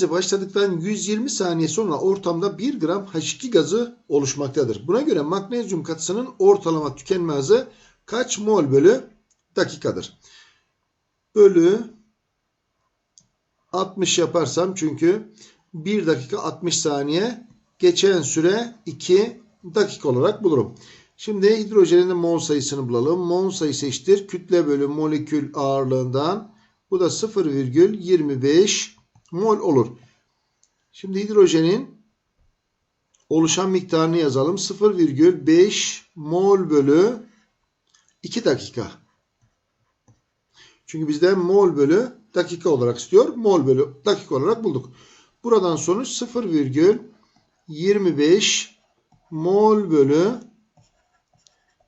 Hidrolize başladıktan 120 saniye sonra ortamda 1 gram H2 gazı oluşmaktadır. Buna göre magnezyum katısının ortalama tükenme hızı kaç mol bölü dakikadır? Bölü 60 yaparsam çünkü 1 dakika 60 saniye geçen süre 2 dakika olarak bulurum. Şimdi hidrojenin mol sayısını bulalım. Mol sayısı eşittir. Kütle bölü molekül ağırlığından bu da 0,25 mol olur. Şimdi hidrojenin oluşan miktarını yazalım. 0,5 mol bölü 2 dakika. Çünkü bizden mol bölü dakika olarak istiyor. Mol bölü dakika olarak bulduk. Buradan sonuç 0,25 mol bölü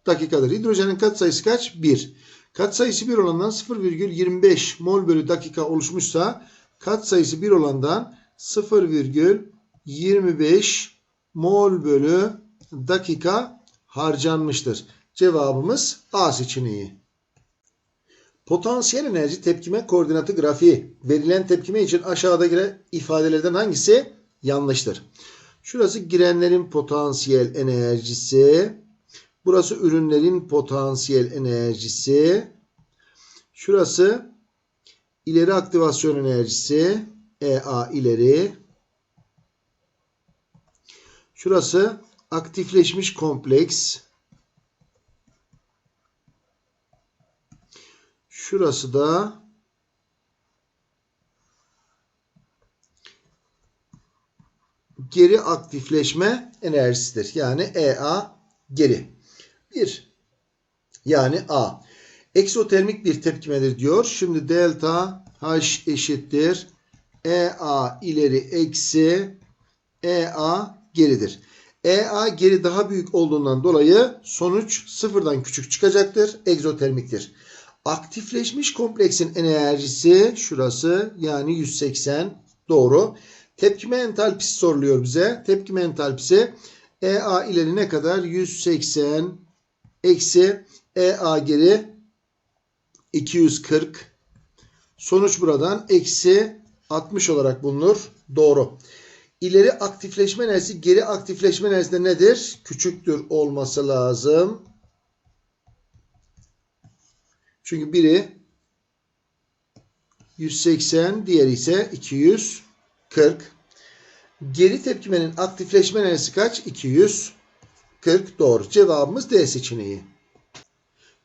dakikadır. Hidrojenin katsayısı kaç? 1. Katsayısı 1 olandan 0,25 mol bölü dakika oluşmuşsa katsayısı 1 olandan 0,25 mol bölü dakika harcanmıştır. Cevabımız A seçeneği. Potansiyel enerji tepkime koordinatı grafiği. Verilen tepkime için aşağıdaki ifadelerden hangisi yanlıştır? Şurası girenlerin potansiyel enerjisi. Burası ürünlerin potansiyel enerjisi. Şurası ileri aktivasyon enerjisi. EA ileri. Şurası aktifleşmiş kompleks. Şurası da geri aktifleşme enerjisidir. Yani EA geri. 1. Yani A. Eksotermik bir tepkimedir diyor. Şimdi delta H eşittir. EA ileri eksi EA geridir. EA geri daha büyük olduğundan dolayı sonuç sıfırdan küçük çıkacaktır. Egzotermiktir. Aktifleşmiş kompleksin enerjisi şurası yani 180 doğru. Tepkime entalpisi soruluyor bize. Tepkime entalpisi EA ileri ne kadar? 180 eksi EA geri 240. Sonuç buradan eksi 60 olarak bulunur. Doğru. İleri aktifleşme enerjisi geri aktifleşme enerjisi nedir? Küçüktür olması lazım. Çünkü biri 180, diğeri ise 240. Geri tepkimenin aktifleşme enerjisi kaç? 240 doğru. Cevabımız D seçeneği.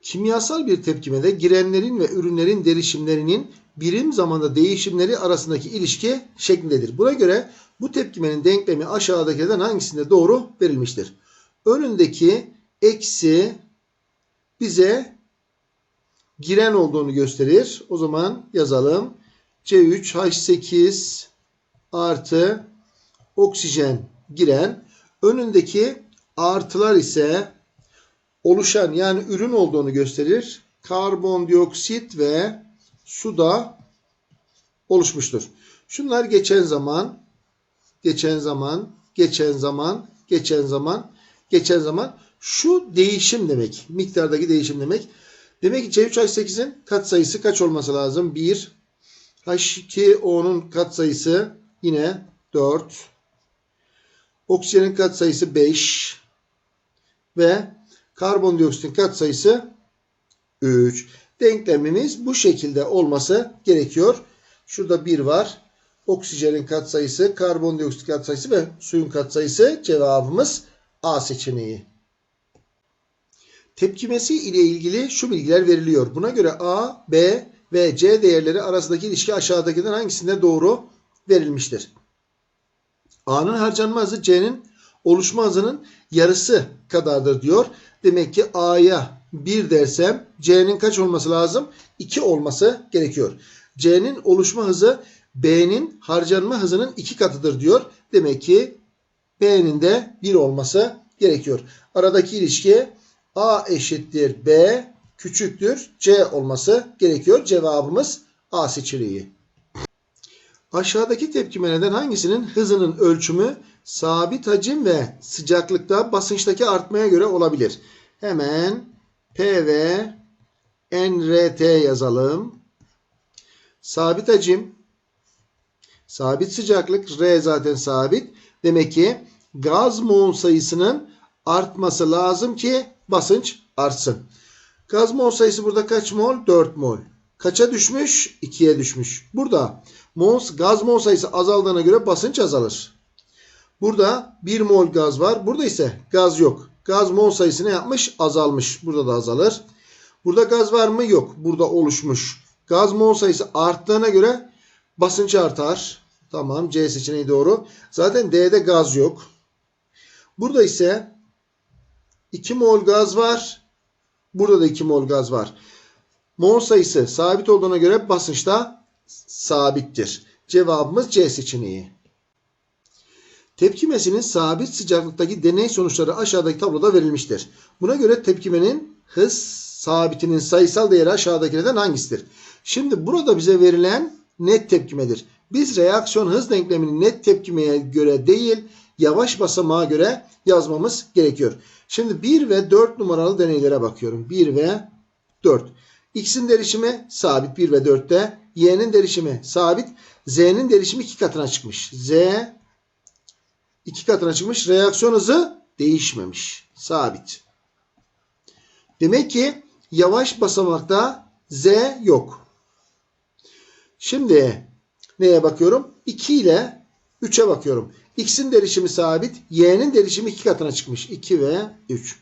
Kimyasal bir tepkimede girenlerin ve ürünlerin derişimlerinin birim zamanda değişimleri arasındaki ilişki şeklindedir. Buna göre bu tepkimenin denklemi aşağıdakilerden hangisinde doğru verilmiştir? Önündeki eksi bize giren olduğunu gösterir. O zaman yazalım. C3H8 artı oksijen giren. Önündeki artılar ise oluşan yani ürün olduğunu gösterir. Karbondioksit ve suda oluşmuştur. Şunlar geçen zaman, geçen zaman, geçen zaman, geçen zaman, geçen zaman. Şu değişim demek. Miktardaki değişim demek. Demek ki C3H8'in katsayısı kaç olması lazım? 1. H2O'nun katsayısı yine 4. Oksijenin katsayısı 5. Ve karbondioksitin katsayısı 3. Denklemimiz bu şekilde olması gerekiyor. Şurada 1 var. Oksijenin katsayısı, karbondioksit katsayısı ve suyun katsayısı cevabımız A seçeneği. Tepkimesi ile ilgili şu bilgiler veriliyor. Buna göre A, B ve C değerleri arasındaki ilişki aşağıdakilerden hangisinde doğru verilmiştir? A'nın harcanma hızı C'nin oluşma hızının yarısı kadardır diyor. Demek ki A'ya 1 dersem C'nin kaç olması lazım? 2 olması gerekiyor. C'nin oluşma hızı B'nin harcanma hızının 2 katıdır diyor. Demek ki B'nin de 1 olması gerekiyor. Aradaki ilişki A eşittir B küçüktür C olması gerekiyor. Cevabımız A seçeneği. Aşağıdaki tepkimelerden hangisinin hızının ölçümü sabit hacim ve sıcaklıkta basınçtaki artmaya göre olabilir? Hemen P ve NRT yazalım. Sabit hacim Sabit sıcaklık. R zaten sabit. Demek ki gaz mol sayısının artması lazım ki basınç artsın. Gaz mol sayısı burada kaç mol? 4 mol. Kaça düşmüş? 2'ye düşmüş. Burada mol, gaz mol sayısı azaldığına göre basınç azalır. Burada 1 mol gaz var. Burada ise gaz yok. Gaz mol sayısı ne yapmış? Azalmış. Burada da azalır. Burada gaz var mı? Yok. Burada oluşmuş. Gaz mol sayısı arttığına göre basınç artar. Tamam. C seçeneği doğru. Zaten D'de gaz yok. Burada ise 2 mol gaz var. Burada da 2 mol gaz var. Mol sayısı sabit olduğuna göre basınç da sabittir. Cevabımız C seçeneği. Tepkimesinin sabit sıcaklıktaki deney sonuçları aşağıdaki tabloda verilmiştir. Buna göre tepkimenin hız sabitinin sayısal değeri aşağıdakilerden hangisidir? Şimdi burada bize verilen net tepkimedir. Biz reaksiyon hız denklemini net tepkimeye göre değil, yavaş basamağa göre yazmamız gerekiyor. Şimdi 1 ve 4 numaralı deneylere bakıyorum. 1 ve 4. X'in derişimi sabit 1 ve 4'te. Y'nin derişimi sabit. Z'nin derişimi 2 katına çıkmış. Z 2 katına çıkmış. Reaksiyon hızı değişmemiş. Sabit. Demek ki yavaş basamakta Z yok. Şimdi neye bakıyorum? 2 ile 3'e bakıyorum. X'in derişimi sabit. Y'nin derişimi 2 katına çıkmış. 2 ve 3.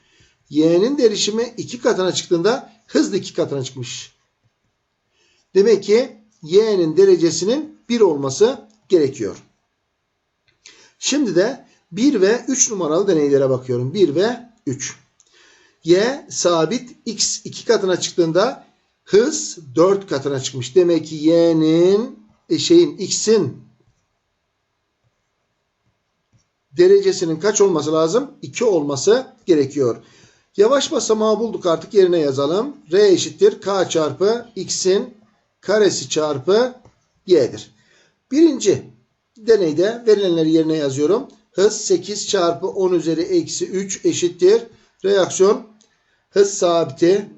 Y'nin derişimi 2 katına çıktığında hız 2 katına çıkmış. Demek ki Y'nin derecesinin 1 olması gerekiyor. Şimdi de 1 ve 3 numaralı deneylere bakıyorum. 1 ve 3. Y sabit X 2 katına çıktığında hız 4 katına çıkmış. Demek ki Y'nin e, şeyin X'in derecesinin kaç olması lazım? 2 olması gerekiyor. Yavaş basamağı bulduk artık yerine yazalım. R eşittir K çarpı X'in karesi çarpı Y'dir. Birinci deneyde verilenleri yerine yazıyorum. Hız 8 çarpı 10 üzeri eksi 3 eşittir. Reaksiyon hız sabiti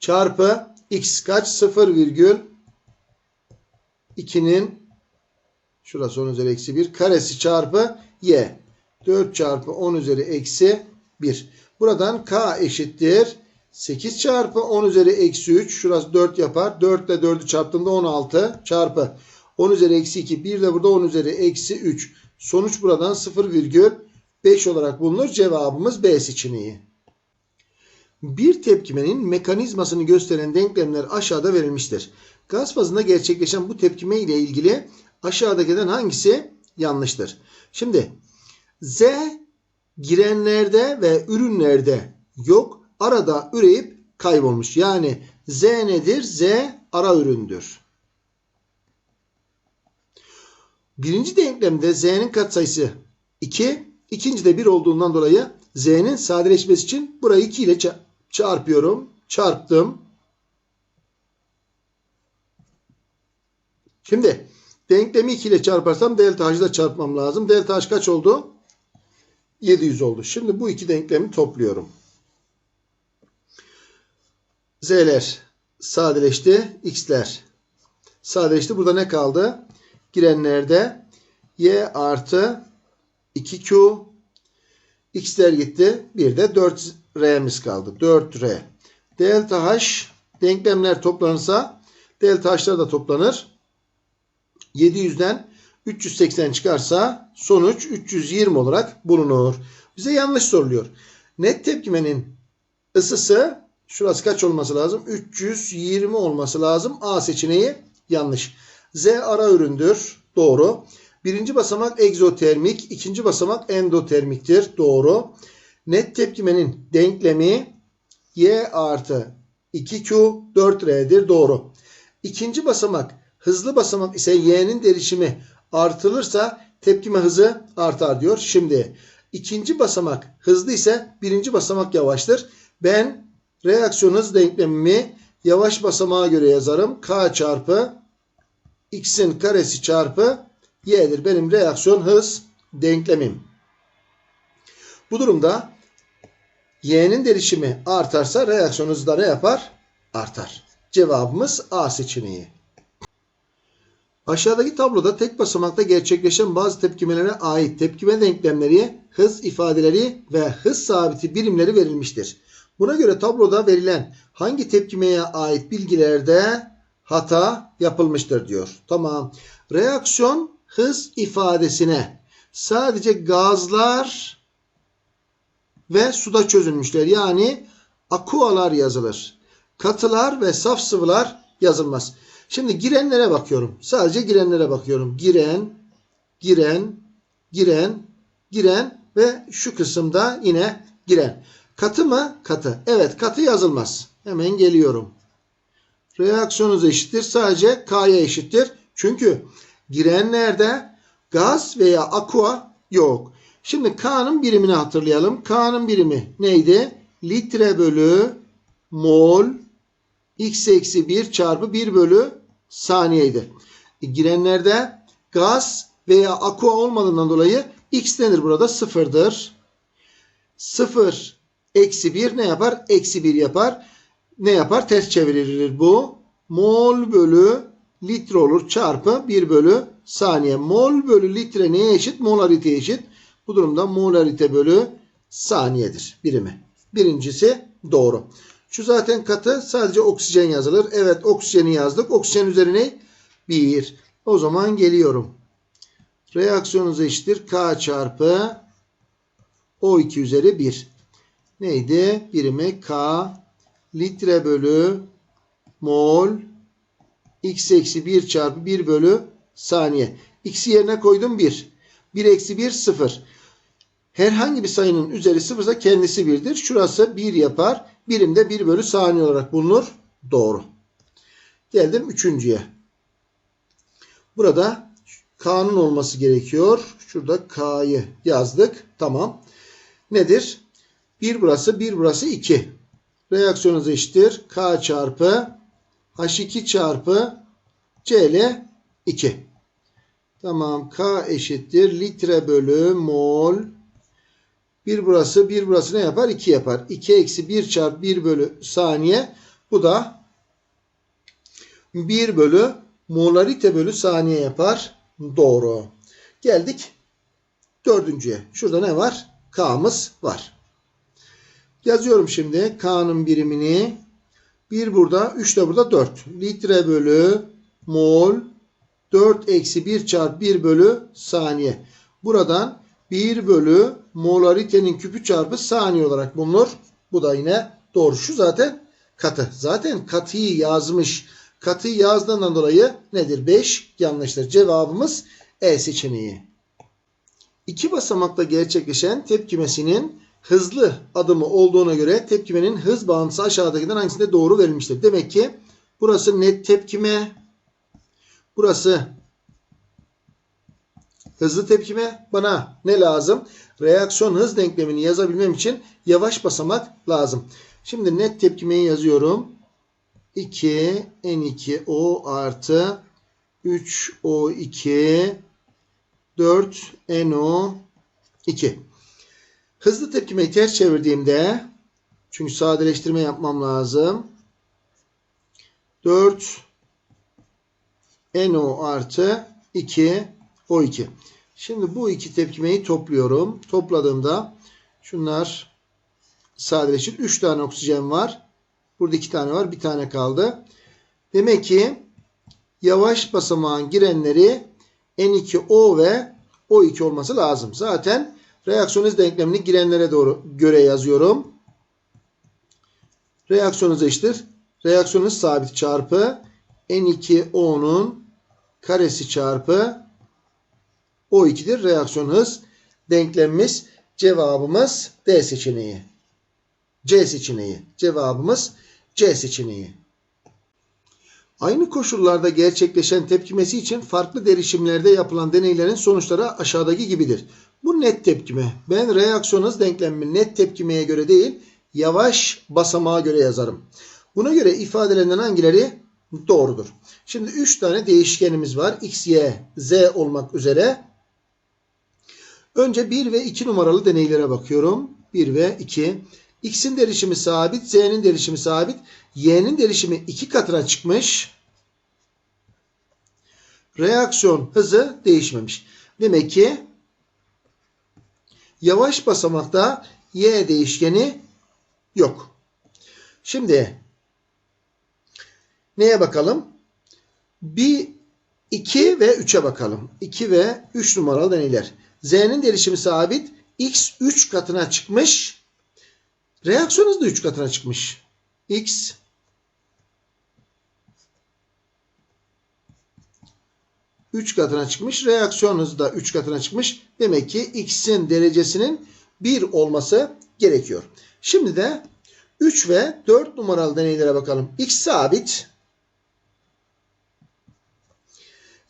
çarpı x kaç? 0,2'nin şurası 10 üzeri eksi 1 karesi çarpı y. 4 çarpı 10 üzeri eksi 1. Buradan k eşittir. 8 çarpı 10 üzeri eksi 3. Şurası 4 yapar. 4 ile 4'ü çarptığında 16 çarpı 10 üzeri eksi 2. 1 de burada 10 üzeri eksi 3. Sonuç buradan 0,5 olarak bulunur. Cevabımız B seçeneği. Bir tepkimenin mekanizmasını gösteren denklemler aşağıda verilmiştir. Gaz fazında gerçekleşen bu tepkime ile ilgili aşağıdakilerden hangisi yanlıştır? Şimdi Z girenlerde ve ürünlerde yok. Arada üreyip kaybolmuş. Yani Z nedir? Z ara üründür. Birinci denklemde Z'nin katsayısı 2. İkinci de 1 olduğundan dolayı Z'nin sadeleşmesi için burayı 2 ile çarpıyorum. Çarptım. Şimdi denklemi 2 ile çarparsam delta h'ı da çarpmam lazım. Delta h kaç oldu? 700 oldu. Şimdi bu iki denklemi topluyorum. Z'ler sadeleşti. X'ler sadeleşti. Burada ne kaldı? Girenlerde y artı 2q x'ler gitti. Bir de 4r'miz kaldı. 4r. Delta h denklemler toplanırsa delta h'lar da toplanır. 700'den 380 çıkarsa sonuç 320 olarak bulunur. Bize yanlış soruluyor. Net tepkimenin ısısı şurası kaç olması lazım? 320 olması lazım. A seçeneği yanlış. Z ara üründür. Doğru. Birinci basamak egzotermik, ikinci basamak endotermiktir. Doğru. Net tepkimenin denklemi Y artı 2Q 4R'dir. Doğru. İkinci basamak hızlı basamak ise Y'nin derişimi artırılırsa tepkime hızı artar diyor. Şimdi ikinci basamak hızlı ise birinci basamak yavaştır. Ben reaksiyon hız denklemimi yavaş basamağa göre yazarım. K çarpı x'in karesi çarpı y'dir. Benim reaksiyon hız denklemim. Bu durumda y'nin derişimi artarsa reaksiyon hızı da ne yapar? Artar. Cevabımız A seçeneği. Aşağıdaki tabloda tek basamakta gerçekleşen bazı tepkimelere ait tepkime denklemleri, hız ifadeleri ve hız sabiti birimleri verilmiştir. Buna göre tabloda verilen hangi tepkimeye ait bilgilerde hata yapılmıştır diyor. Tamam. Reaksiyon hız ifadesine sadece gazlar ve suda çözülmüşler. Yani akualar yazılır. Katılar ve saf sıvılar yazılmaz. Şimdi girenlere bakıyorum. Sadece girenlere bakıyorum. Giren, giren, giren, giren ve şu kısımda yine giren. Katı mı? Katı. Evet katı yazılmaz. Hemen geliyorum. Reaksiyonunuz eşittir. Sadece K'ya eşittir. Çünkü girenlerde gaz veya aqua yok. Şimdi K'nın birimini hatırlayalım. K'nın birimi neydi? Litre bölü mol x eksi 1 çarpı 1 bölü saniyeydi. E, girenlerde gaz veya aqua olmadığından dolayı x denir burada sıfırdır. 0 eksi 1 ne yapar? Eksi 1 yapar. Ne yapar? Ters çevirilir bu. Mol bölü litre olur çarpı 1 bölü saniye. Mol bölü litre neye eşit? Molarite eşit. Bu durumda molarite bölü saniyedir birimi. Birincisi doğru. Şu zaten katı sadece oksijen yazılır. Evet oksijeni yazdık. Oksijen üzerine 1. O zaman geliyorum. Reaksiyonunuz eşittir. K çarpı O2 üzeri 1. Neydi? Birimi K litre bölü mol x eksi 1 çarpı 1 bölü saniye. X'i yerine koydum 1. 1 eksi 1 0. Herhangi bir sayının üzeri sıfırsa kendisi 1'dir. Şurası 1 yapar. Birimde 1 bölü saniye olarak bulunur. Doğru. Geldim üçüncüye. Burada K'nın olması gerekiyor. Şurada K'yı yazdık. Tamam. Nedir? 1 burası, 1 burası 2. Reaksiyonunuz eşittir. K çarpı H2 çarpı Cl 2. Tamam. K eşittir. Litre bölü mol 1 burası 1 burası ne yapar? 2 yapar. 2 eksi 1 çarpı 1 bölü saniye. Bu da 1 bölü molarite bölü saniye yapar. Doğru. Geldik dördüncüye. Şurada ne var? K'mız var. Yazıyorum şimdi K'nın birimini. 1 burada 3 de burada 4. Litre bölü mol 4 eksi 1 çarpı 1 bölü saniye. Buradan 1 bölü molaritenin küpü çarpı saniye olarak bulunur. Bu da yine doğru. Şu zaten katı. Zaten katıyı yazmış. Katıyı yazdığından dolayı nedir? 5 yanlıştır. Cevabımız E seçeneği. İki basamakta gerçekleşen tepkimesinin hızlı adımı olduğuna göre tepkimenin hız bağıntısı aşağıdakinden hangisinde doğru verilmiştir? Demek ki burası net tepkime, burası hızlı tepkime. Bana ne lazım? Reaksiyon hız denklemini yazabilmem için yavaş basamak lazım. Şimdi net tepkimeyi yazıyorum. 2 N2O artı 3O2 4 NO2. Hızlı tepkimeyi ters çevirdiğimde çünkü sadeleştirme yapmam lazım. 4 NO artı 2 O2. Şimdi bu iki tepkimeyi topluyorum. Topladığımda şunlar sadeleşir. 3 tane oksijen var. Burada 2 tane var. Bir tane kaldı. Demek ki yavaş basamağın girenleri N2O ve O2 olması lazım. Zaten reaksiyon hız denklemini girenlere doğru göre yazıyorum. Reaksiyon hızı eşittir. Reaksiyon hız sabit çarpı N2O'nun karesi çarpı O2'dir. Reaksiyon hız denklemimiz cevabımız D seçeneği. C seçeneği. Cevabımız C seçeneği. Aynı koşullarda gerçekleşen tepkimesi için farklı derişimlerde yapılan deneylerin sonuçları aşağıdaki gibidir. Bu net tepkime. Ben reaksiyon hız denklemimi net tepkimeye göre değil, yavaş basamağa göre yazarım. Buna göre ifadelerinden hangileri doğrudur? Şimdi 3 tane değişkenimiz var. X, Y, Z olmak üzere. Önce 1 ve 2 numaralı deneylere bakıyorum. 1 ve 2. X'in derişimi sabit, Z'nin derişimi sabit. Y'nin derişimi 2 katına çıkmış. reaksiyon hızı değişmemiş. Demek ki yavaş basamakta y değişkeni yok. Şimdi neye bakalım? Bir 2 ve 3'e bakalım. 2 ve 3 numaralı deneyler. Z'nin derişimi sabit. X 3 katına çıkmış. Reaksiyon hızı da 3 katına çıkmış. X 3 katına çıkmış. Reaksiyon hızı da 3 katına çıkmış. Demek ki X'in derecesinin 1 olması gerekiyor. Şimdi de 3 ve 4 numaralı deneylere bakalım. X sabit.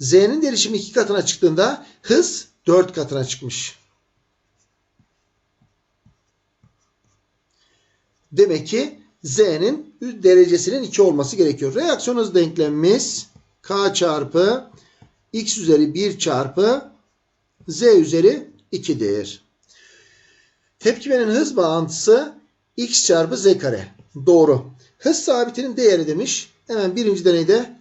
Z'nin derişimi 2 katına çıktığında hız 4 katına çıkmış. Demek ki Z'nin derecesinin 2 olması gerekiyor. Reaksiyon hız denklemimiz K çarpı X üzeri 1 çarpı Z üzeri 2'dir. Tepkimenin hız bağıntısı X çarpı Z kare. Doğru. Hız sabitinin değeri demiş. Hemen birinci deneyde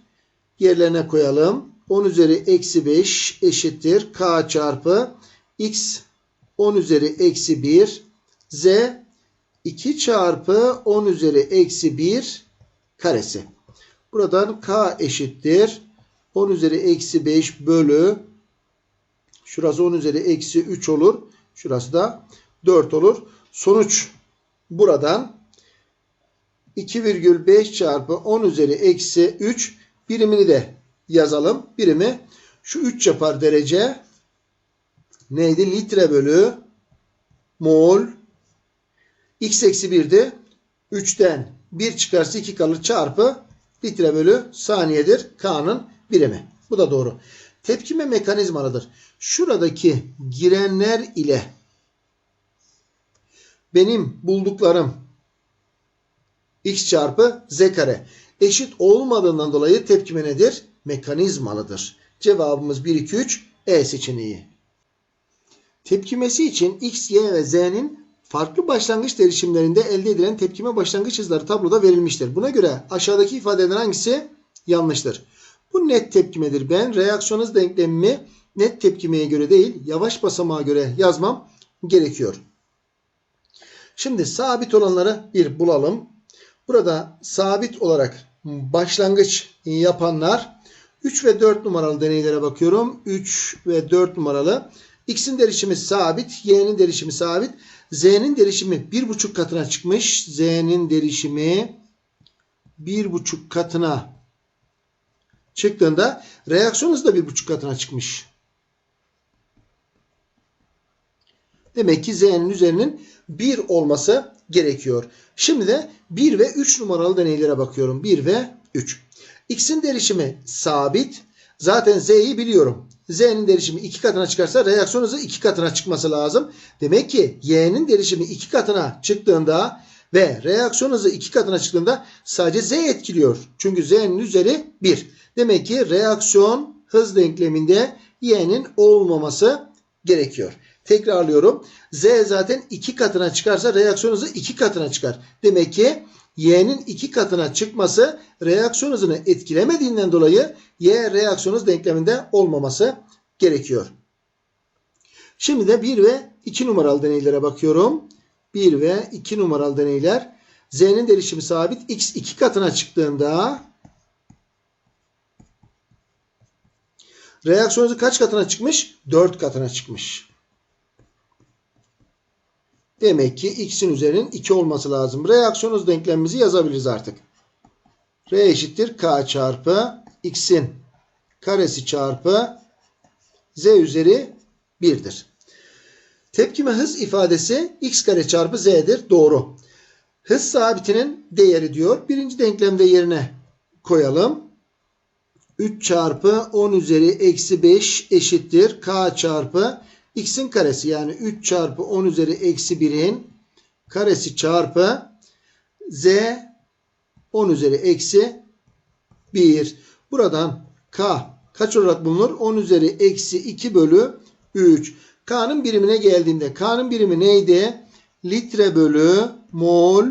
yerlerine koyalım. 10 üzeri eksi 5 eşittir. K çarpı X 10 üzeri eksi 1 Z 2 çarpı 10 üzeri eksi 1 karesi. Buradan K eşittir. 10 üzeri eksi 5 bölü şurası 10 üzeri eksi 3 olur. Şurası da 4 olur. Sonuç buradan 2,5 çarpı 10 üzeri eksi 3 birimini de yazalım. Birimi şu 3 yapar derece neydi? Litre bölü mol x eksi 1'di. 3'ten 1 çıkarsa 2 kalır çarpı litre bölü saniyedir. K'nın birimi. Bu da doğru. Tepkime mekanizmalıdır. Şuradaki girenler ile benim bulduklarım x çarpı z kare eşit olmadığından dolayı tepkime nedir? Mekanizmalıdır. Cevabımız 1, 2, 3 E seçeneği. Tepkimesi için x, y ve z'nin farklı başlangıç derişimlerinde elde edilen tepkime başlangıç hızları tabloda verilmiştir. Buna göre aşağıdaki ifadelerin hangisi yanlıştır? Bu net tepkimedir. Ben reaksiyon hız denklemimi net tepkimeye göre değil, yavaş basamağa göre yazmam gerekiyor. Şimdi sabit olanları bir bulalım. Burada sabit olarak başlangıç yapanlar 3 ve 4 numaralı deneylere bakıyorum. 3 ve 4 numaralı. X'in derişimi sabit, Y'nin derişimi sabit. Z'nin derişimi 1,5 katına çıkmış. Z'nin derişimi 1,5 katına çıktığında reaksiyon hızı da 1,5 katına çıkmış. Demek ki Z'nin üzerinin 1 olması gerekiyor. Şimdi de 1 ve 3 numaralı deneylere bakıyorum. 1 ve 3. X'in derişimi sabit. Zaten Z'yi biliyorum. Z'nin derişimi 2 katına çıkarsa reaksiyon hızı 2 katına çıkması lazım. Demek ki Y'nin derişimi 2 katına çıktığında ve reaksiyon hızı 2 katına çıktığında sadece Z etkiliyor. Çünkü Z'nin üzeri 1. Demek ki reaksiyon hız denkleminde Y'nin olmaması gerekiyor. Tekrarlıyorum. Z zaten 2 katına çıkarsa reaksiyon hızı 2 katına çıkar. Demek ki Y'nin 2 katına çıkması reaksiyon hızını etkilemediğinden dolayı Y reaksiyon hız denkleminde olmaması gerekiyor. Şimdi de 1 ve 2 numaralı deneylere bakıyorum. 1 ve 2 numaralı deneyler. Z'nin derişimi sabit. X 2 katına çıktığında reaksiyon hızı kaç katına çıkmış? 4 katına çıkmış. Demek ki x'in üzerinin 2 olması lazım. Reaksiyon hız denklemimizi yazabiliriz artık. R eşittir k çarpı x'in karesi çarpı z üzeri 1'dir. Tepkime hız ifadesi x kare çarpı z'dir. Doğru. Hız sabitinin değeri diyor. Birinci denklemde yerine koyalım. 3 çarpı 10 üzeri eksi 5 eşittir. K çarpı x'in karesi yani 3 çarpı 10 üzeri eksi 1'in karesi çarpı z 10 üzeri eksi 1. Buradan k kaç olarak bulunur? 10 üzeri eksi 2 bölü 3. K'nın birimine geldiğinde K'nın birimi neydi? Litre bölü mol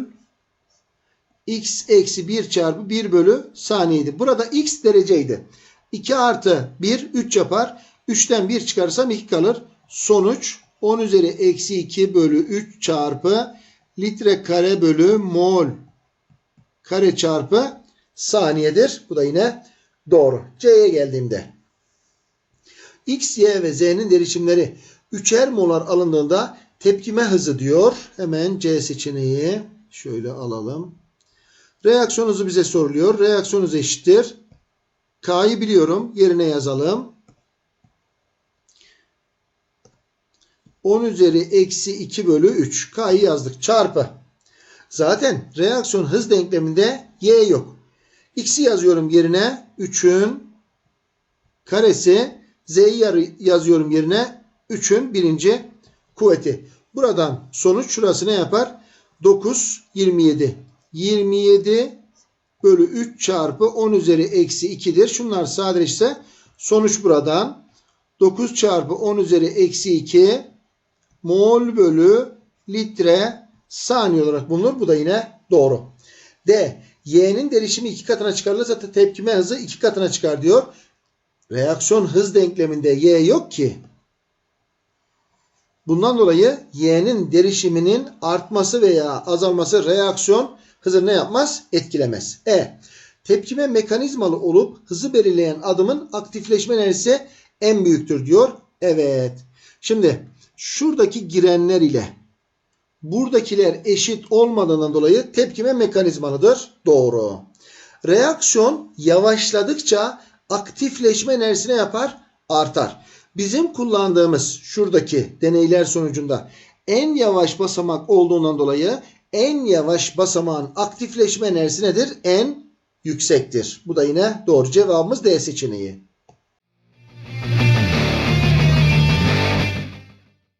x eksi 1 çarpı 1 bölü saniyeydi. Burada x dereceydi. 2 artı 1 3 yapar. 3'ten 1 çıkarsam 2 kalır. Sonuç 10 üzeri eksi 2 bölü 3 çarpı litre kare bölü mol kare çarpı saniyedir. Bu da yine doğru. C'ye geldiğimde. X, Y ve Z'nin derişimleri 3'er molar alındığında tepkime hızı diyor. Hemen C seçeneği şöyle alalım. Reaksiyon hızı bize soruluyor. Reaksiyon hızı eşittir. K'yı biliyorum. Yerine yazalım. 10 üzeri eksi 2 bölü 3. K'yı yazdık. Çarpı. Zaten reaksiyon hız denkleminde Y yok. X'i yazıyorum yerine. 3'ün karesi. Z'yi yazıyorum yerine. 3'ün birinci kuvveti. Buradan sonuç şurası ne yapar? 9, 27. 27 bölü 3 çarpı 10 üzeri eksi 2'dir. Şunlar sadeleşse sonuç buradan 9 çarpı 10 üzeri eksi 2 mol bölü litre saniye olarak bulunur. Bu da yine doğru. D. Y'nin derişimi iki katına çıkarılırsa tepkime hızı iki katına çıkar diyor. Reaksiyon hız denkleminde Y yok ki. Bundan dolayı Y'nin derişiminin artması veya azalması reaksiyon hızı ne yapmaz? Etkilemez. E. Tepkime mekanizmalı olup hızı belirleyen adımın aktifleşme enerjisi en büyüktür diyor. Evet. Şimdi şuradaki girenler ile buradakiler eşit olmadığından dolayı tepkime mekanizmalıdır. Doğru. Reaksiyon yavaşladıkça aktifleşme enerjisi ne yapar? Artar. Bizim kullandığımız şuradaki deneyler sonucunda en yavaş basamak olduğundan dolayı en yavaş basamağın aktifleşme enerjisi nedir? En yüksektir. Bu da yine doğru cevabımız D seçeneği.